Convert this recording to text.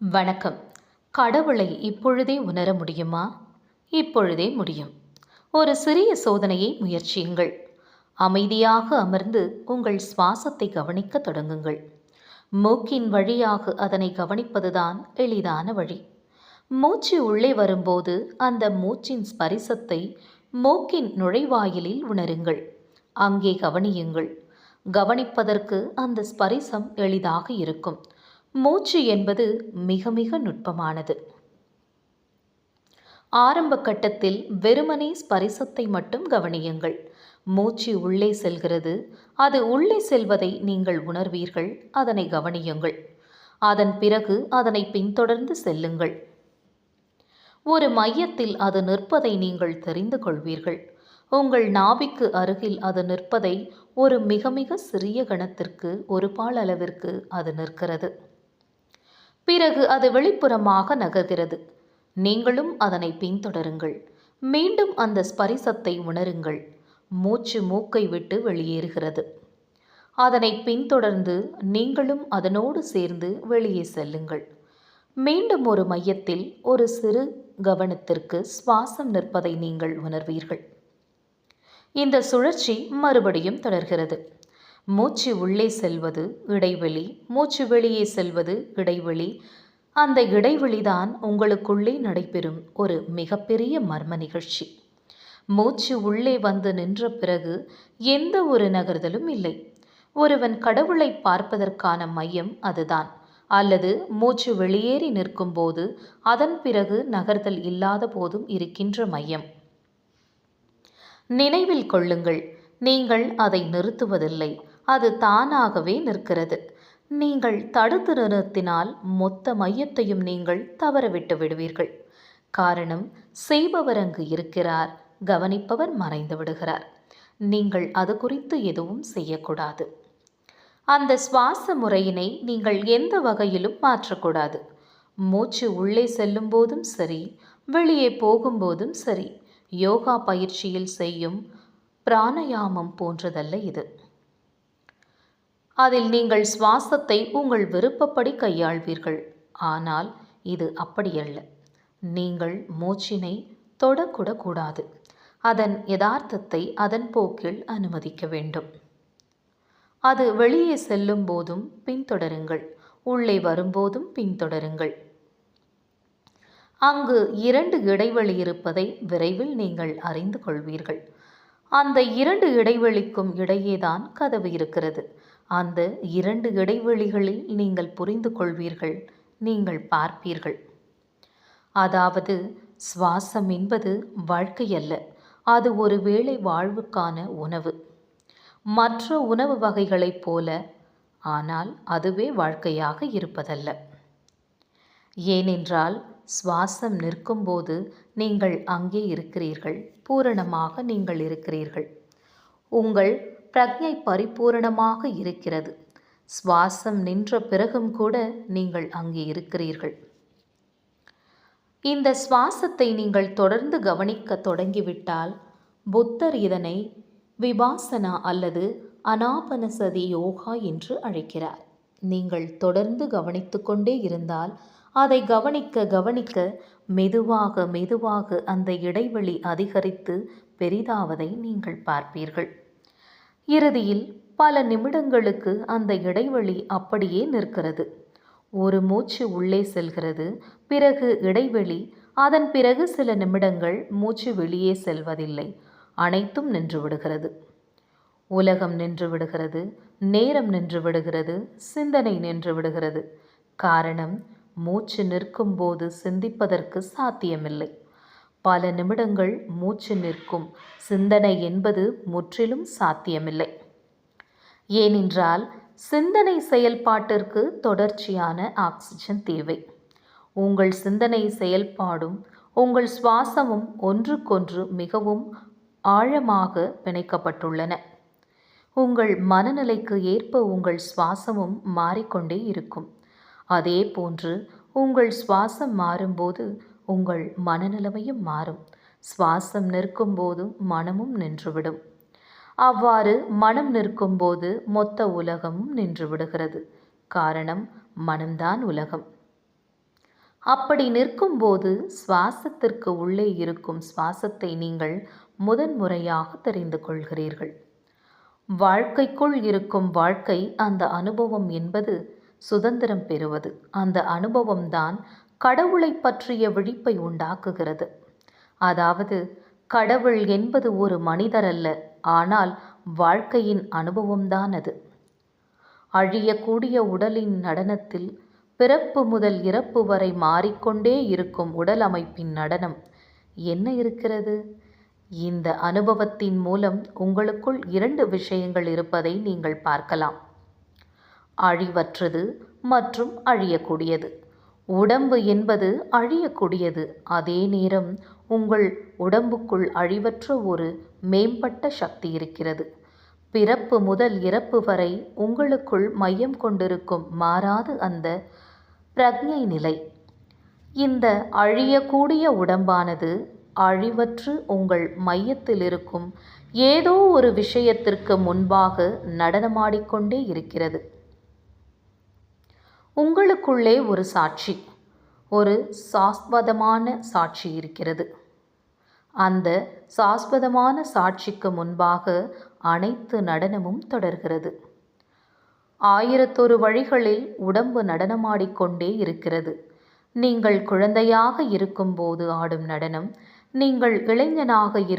வணக்கம். கடவுளை இப்பொழுதே உணர முடியுமா? இப்பொழுதே முடியும். ஒரு சிறிய சோதனையை முயற்சியுங்கள். அமைதியாக அமர்ந்து உங்கள் சுவாசத்தை கவனிக்க தொடங்குங்கள். மூக்கின் வழியாக அதனை கவனிப்பதுதான் எளிதான வழி. மூச்சு உள்ளே வரும்போது அந்த மூச்சின் ஸ்பரிசத்தை மூக்கின் நுழைவாயிலில் உணருங்கள். அங்கே கவனியுங்கள். கவனிப்பதற்கு அந்த ஸ்பரிசம் எளிதாக இருக்கும். மூச்சு என்பது மிக மிக நுட்பமானது. ஆரம்ப கட்டத்தில் வெறுமனே ஸ்பரிசத்தை மட்டும் கவனியுங்கள். மூச்சு உள்ளே செல்கிறது. அது உள்ளே செல்வதை நீங்கள் உணர்வீர்கள். அதனை கவனியுங்கள். அதன் பிறகு அதனை பின்தொடர்ந்து செல்லுங்கள். ஒரு மையத்தில் அது நிற்பதை நீங்கள் தெரிந்து கொள்வீர்கள். உங்கள் நாபிக்கு அருகில் அது நிற்பதை ஒரு மிக மிக சிறிய கணத்திற்கு ஒரு பால் அளவிற்கு அது நிற்கிறது. பிறகு அது வெளிப்புறமாக நகர்கிறது. நீங்களும் அதனை பின்தொடருங்கள். மீண்டும் அந்த ஸ்பரிசத்தை உணருங்கள். மூச்சு மூக்கை விட்டு வெளியேறுகிறது. அதனை பின்தொடர்ந்து நீங்களும் அதனோடு சேர்ந்து வெளியே செல்லுங்கள். மீண்டும் ஒரு மையத்தில் ஒரு சிறு கவனத்திற்கு சுவாசம் நிற்பதை நீங்கள் உணர்வீர்கள். இந்த சுழற்சி மறுபடியும் தொடர்கிறது. மூச்சு உள்ளே செல்வது இடைவெளி மூச்சு வெளியே செல்வது இடைவெளி. அந்த இடைவெளிதான் உங்களுக்குள்ளே நடைபெறும் ஒரு மிகப்பெரிய மர்ம நிகழ்ச்சி. மூச்சு உள்ளே வந்து நின்ற பிறகு எந்த ஒரு நகர்தலும் இல்லை. ஒருவன் கடவுளை பார்ப்பதற்கான மையம் அதுதான். அல்லது மூச்சு வெளியேறி நிற்கும்போது அதன் பிறகு நகர்தல் இல்லாத போதும் இருக்கின்ற மையம். நினைவில் கொள்ளுங்கள் நீங்கள் அதை நிறுத்துவதில்லை. அது தானாகவே நிற்கிறது. நீங்கள் தடுத்து நிறுத்தினால் மொத்த மையத்தையும் நீங்கள் தவறவிட்டு விடுவீர்கள். காரணம் செய்பவர் அங்கு இருக்கிறார் கவனிப்பவர் மறைந்து விடுகிறார். நீங்கள் அது குறித்து எதுவும் செய்யக்கூடாது. அந்த சுவாச முறையினை நீங்கள் எந்த வகையிலும் மாற்றக்கூடாது. மூச்சு உள்ளே செல்லும் போதும் சரி வெளியே போகும்போதும் சரி யோகா பயிற்சியில் செய்யும் பிராணயாமம் போன்றதல்ல இது. அதில் நீங்கள் சுவாசத்தை உங்கள் விருப்பப்படி கையாள்வீர்கள். ஆனால் இது அப்படியல்ல. நீங்கள் மூச்சினை தொடக்கூட கூடாது அதன் யதார்த்தத்தை அதன் போக்கில் அனுமதிக்க வேண்டும். அது வெளியே செல்லும் போதும் பின்தொடருங்கள். உள்ளே வரும்போதும் பின்தொடருங்கள். அங்கு இரண்டு இடைவெளி இருப்பதை விரைவில் நீங்கள் அறிந்து கொள்வீர்கள். அந்த இரண்டு இடைவெளிக்கும் இடையேதான் கதவு இருக்கிறது. அந்த இரண்டு இடைவெளிகளில் நீங்கள் புரிந்து கொள்வீர்கள் நீங்கள் பார்ப்பீர்கள். அதாவது சுவாசம் என்பது வாழ்க்கையல்ல அது ஒரு வேளை வாழ்வுக்கான உணவு. மற்ற உணவு வகைகளைப் போல ஆனால் அதுவே வாழ்க்கையாக இருப்பதல்ல. ஏனென்றால் சுவாசம் நிற்கும்போது நீங்கள் அங்கே இருக்கிறீர்கள் பூரணமாக நீங்கள் இருக்கிறீர்கள். உங்கள் பிரக்ஞை பரிபூரணமாக இருக்கிறது. சுவாசம் நின்ற பிறகும் கூட நீங்கள் அங்கே இருக்கிறீர்கள். இந்த சுவாசத்தை நீங்கள் தொடர்ந்து கவனிக்க தொடங்கிவிட்டால் புத்தர் இதனை விபாசனா அல்லது அனாபனசதி யோகா என்று அழைக்கிறார். நீங்கள் தொடர்ந்து கவனித்து கொண்டே இருந்தால் அதை கவனிக்க கவனிக்க மெதுவாக மெதுவாக அந்த இடைவெளி அதிகரித்து பெரிதாவதை நீங்கள் பார்ப்பீர்கள். இறுதியில் பல நிமிடங்களுக்கு அந்த இடைவெளி அப்படியே நிற்கிறது. ஒரு மூச்சு உள்ளே செல்கிறது. பிறகு இடைவெளி. அதன் பிறகு சில நிமிடங்கள் மூச்சு வெளியே செல்வதில்லை. அனைத்தும் நின்று விடுகிறது. உலகம் நின்று விடுகிறது. நேரம் நின்று விடுகிறது. சிந்தனை நின்று விடுகிறது. காரணம் மூச்சு நிற்கும்போது சிந்திப்பதற்கு சாத்தியமில்லை. பல நிமிடங்கள் மூச்சு நிற்கும். சிந்தனை என்பது முற்றிலும் சாத்தியமில்லை. ஏனென்றால் சிந்தனை செயல்பாட்டிற்கு தொடர்ச்சியான ஆக்சிஜன் தேவை. உங்கள் சிந்தனை செயல்பாடும் உங்கள் சுவாசமும் ஒன்றுக்கொன்று மிகவும் ஆழமாக பிணைக்கப்பட்டுள்ளன. உங்கள் மனநிலைக்கு ஏற்ப உங்கள் சுவாசமும் மாறிக்கொண்டே இருக்கும். அதே போன்று உங்கள் சுவாசம் மாறும்போது உங்கள் மனநிலைமையும் மாறும். சுவாசம் நிற்கும் போது மனமும் நின்றுவிடும். அவ்வாறு மனம் நிற்கும்போது மொத்த உலகமும் நின்று விடுகிறது காரணம் மனம்தான் உலகம். அப்படி நிற்கும்போது சுவாசத்திற்கு உள்ளே இருக்கும் சுவாசத்தை நீங்கள் முதன்முறையாக தெரிந்து கொள்கிறீர்கள். வாழ்க்கைக்குள் இருக்கும் வாழ்க்கை அந்த அனுபவம் என்பது சுதந்திரம் பெறுவது. அந்த அனுபவம்தான் கடவுளை பற்றிய விழிப்பை உண்டாக்குகிறது. அதாவது கடவுள் என்பது ஒரு மனிதர் அல்ல ஆனால் வாழ்க்கையின் அனுபவம்தான் அது. அழியக்கூடிய உடலின் நடனத்தில் பிறப்பு முதல் இறப்பு வரை மாறிக்கொண்டே இருக்கும் உடல் அமைப்பின் நடனம் என்ன இருக்கிறது? இந்த அனுபவத்தின் மூலம் உங்களுக்குள் இரண்டு விஷயங்கள் இருப்பதை நீங்கள் பார்க்கலாம். அழிவற்றது மற்றும் அழியக்கூடியது. உடம்பு என்பது அழியக்கூடியது. அதே நேரம் உங்கள் உடம்புக்குள் அழிவற்ற ஒரு மேம்பட்ட சக்தி இருக்கிறது. பிறப்பு முதல் இறப்பு வரை உங்களுக்குள் மையம் கொண்டிருக்கும் மாறாது அந்த பிரக்ஞை நிலை. இந்த அழியக்கூடிய உடம்பானது அழிவற்று உங்கள் மையத்தில் இருக்கும் ஏதோ ஒரு விஷயத்திற்கு முன்பாக நடனமாடிக்கொண்டே இருக்கிறது. உங்களுக்குள்ளே ஒரு சாட்சி ஒரு சாஸ்வதமான சாட்சி இருக்கிறது. அந்த சாஸ்வதமான சாட்சிக்கு முன்பாக அனைத்து நடனமும் தொடர்கிறது. ஆயிரத்தொரு வழிகளில் உடம்பு நடனமாடிக்கொண்டே இருக்கிறது. நீங்கள் குழந்தையாக இருக்கும்போது ஆடும் நடனம் நீங்கள் இளைஞனாக இரு